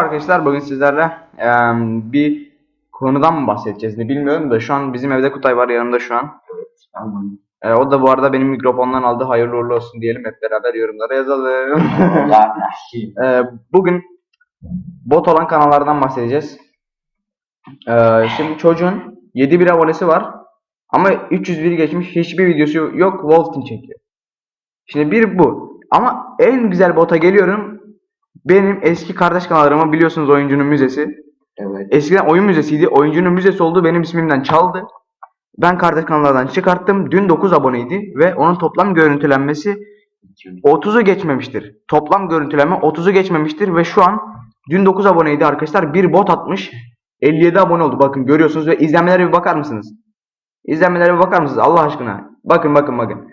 Arkadaşlar bugün sizlerle eee, bir konudan mı bahsedeceğiz ne bilmiyorum da şu an bizim evde Kutay var yanımda şu an. Tamam. Eee, o da bu arada benim mikrofondan aldı. Hayırlı uğurlu olsun diyelim hep beraber yorumlara yazalım. Ya, Eee, bugün bot olan kanallardan bahsedeceğiz. Eee, şimdi çocuğun 7000 abonesi var ama 301 geçmiş hiçbir videosu yok Wolf Team çekiyor. Şimdi bir bu. Ama en güzel bota geliyorum. Benim eski kardeş kanallarımı biliyorsunuz oyuncunun müzesi. evet. Eskiden oyun müzesiydi. Oyuncunun müzesi oldu. Benim ismimden çaldı. Ben kardeş kanallardan çıkarttım. Dün 9 aboneydi ve onun toplam görüntülenmesi 30'u geçmemiştir. Toplam görüntülenme 30'u geçmemiştir ve şu an dün 9 aboneydi arkadaşlar. Bir bot atmış. 57 abone oldu. Bakın görüyorsunuz ve izlenmelere bir bakar mısınız? İzlenmelere bir bakar mısınız Allah aşkına? Bakın bakın bakın.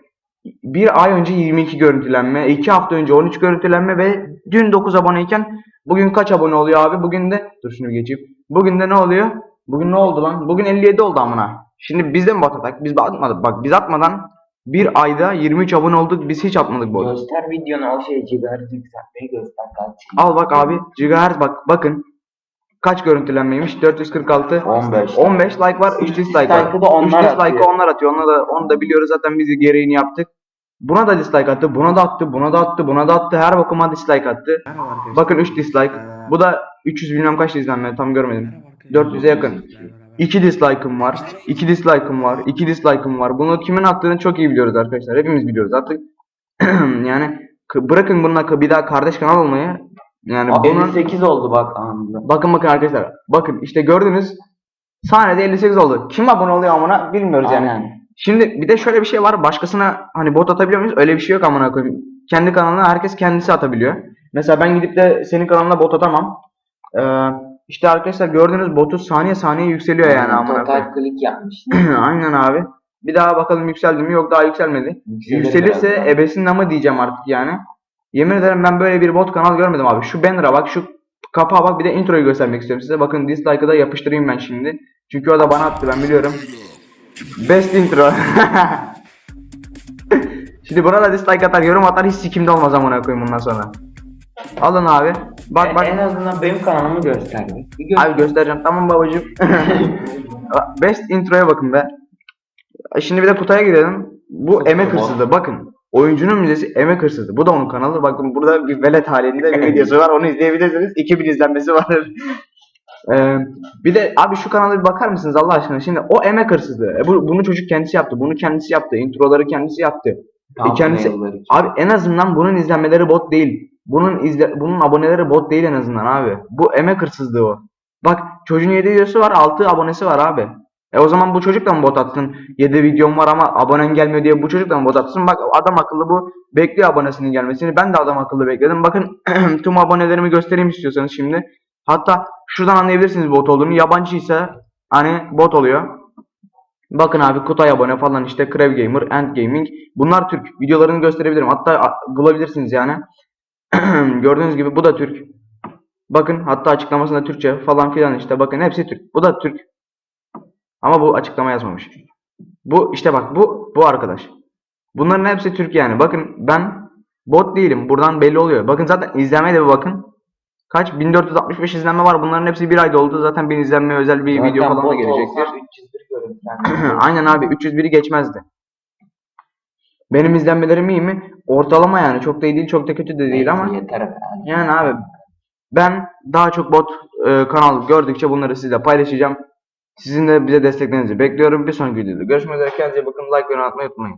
Bir ay önce 22 görüntülenme, 2 hafta önce 13 görüntülenme ve dün 9 aboneyken bugün kaç abone oluyor abi? Bugün de dur şunu geçeyim. Bugün de ne oluyor? Bugün ne oldu lan? Bugün 57 oldu amına. Şimdi biz de mi bot atak? Biz atmadık. Bak biz atmadan bir ayda 23 abone olduk. Biz hiç atmadık bot. Göster videonu o şey cigarı yükseltmeyi göster kaç. Al bak abi. Gigahertz bak bakın. Kaç görüntülenmeymiş? 446. 15. 15 like var, 3 dislike var. Dislike'ı da onlar 3 dislike'ı atıyor. onlar atıyor. Onu da, onu da biliyoruz zaten biz gereğini yaptık. Buna da dislike attı, buna da attı, buna da attı, buna da attı. Her bakıma dislike attı. Bakın 3 dislike. Bu da 300 bilmem kaç izlenme tam görmedim. 400'e yakın. 2 dislike'ım var. 2 dislike'ım var. 2 dislike'ım var. Bunu kimin attığını çok iyi biliyoruz arkadaşlar. Hepimiz biliyoruz artık. yani bırakın bununla bir daha kardeş kanal olmayı. Yani Aa, bunun 58 oldu bak anında. Bakın bakın arkadaşlar. Bakın işte gördünüz. Sahnede 58 oldu. Kim abone oluyor amına bilmiyoruz yani. Şimdi bir de şöyle bir şey var. Başkasına hani bot atabiliyor muyuz? Öyle bir şey yok amına koyayım. Kendi kanalına herkes kendisi atabiliyor. Mesela ben gidip de senin kanalına bot atamam. Ee, işte arkadaşlar gördüğünüz botu saniye saniye yükseliyor yani amına koyayım. Total klik yapmış. Aynen abi. Bir daha bakalım yükseldi mi? Yok daha yükselmedi. Yükselir Yükselirse birazdan. ebesinin amı diyeceğim artık yani. Yemin ederim ben böyle bir bot kanal görmedim abi. Şu banner'a bak, şu kapağa bak bir de introyu göstermek istiyorum size. Bakın dislike'ı da yapıştırayım ben şimdi. Çünkü o da bana attı ben biliyorum. Best intro. şimdi buna da dislike atar, yorum atar hiç sikimde olmaz amına koyayım bundan sonra. Alın abi. Bak bak. En azından benim kanalımı göster. bir. Bir gö- Abi göstereceğim. Tamam babacığım. Best introya bakın be. Şimdi bir de kutuya girelim. Bu Çok emek tamam. hırsızlığı. Bakın. Oyuncunun müzesi emek hırsızlığı. Bu da onun kanalı. Bakın burada bir velet halinde bir videosu var. Onu izleyebilirsiniz. 2000 izlenmesi var. Ee, bir de abi şu kanala bir bakar mısınız Allah aşkına? Şimdi o emek hırsızlığı. E, bu, bunu çocuk kendisi yaptı. Bunu kendisi yaptı. Introları kendisi yaptı. Altın kendisi-. Abi en azından bunun izlenmeleri bot değil. Bunun izle bunun aboneleri bot değil en azından abi. Bu emek hırsızlığı o. Bak çocuğun 7 videosu var 6 abonesi var abi. E o zaman bu çocuk da mı bot atsın? 7 videom var ama abonen gelmiyor diye bu çocuk da mı bot atsın? Bak adam akıllı bu bekliyor abonesinin gelmesini. Ben de adam akıllı bekledim. Bakın tüm abonelerimi göstereyim istiyorsanız şimdi. Hatta şuradan anlayabilirsiniz bot olduğunu. Yabancıysa hani bot oluyor. Bakın abi Kutay abone falan işte Krev Gamer, End Gaming. Bunlar Türk. Videolarını gösterebilirim. Hatta bulabilirsiniz yani. Gördüğünüz gibi bu da Türk. Bakın hatta açıklamasında Türkçe falan filan işte bakın hepsi Türk. Bu da Türk. Ama bu açıklama yazmamış. Bu işte bak bu bu arkadaş. Bunların hepsi Türk yani. Bakın ben bot değilim. Buradan belli oluyor. Bakın zaten izlenmeye de bir bakın. Kaç? 1465 izlenme var. Bunların hepsi bir ayda oldu. Zaten bir izlenmeye özel bir Zaten video falan da bot gelecektir. olsa 301 görüntülenme. Aynen abi 301'i geçmezdi. Benim izlenmelerim iyi mi? Ortalama yani. Çok da iyi değil, çok da kötü de değil Neyse, ama Yeter efendim. yani abi ben daha çok bot e, kanal gördükçe bunları sizle paylaşacağım. Sizin de bize desteklerinizi bekliyorum. Bir sonraki videoda görüşmek üzere. Kendinize iyi bakın. Like ve yorum atmayı unutmayın.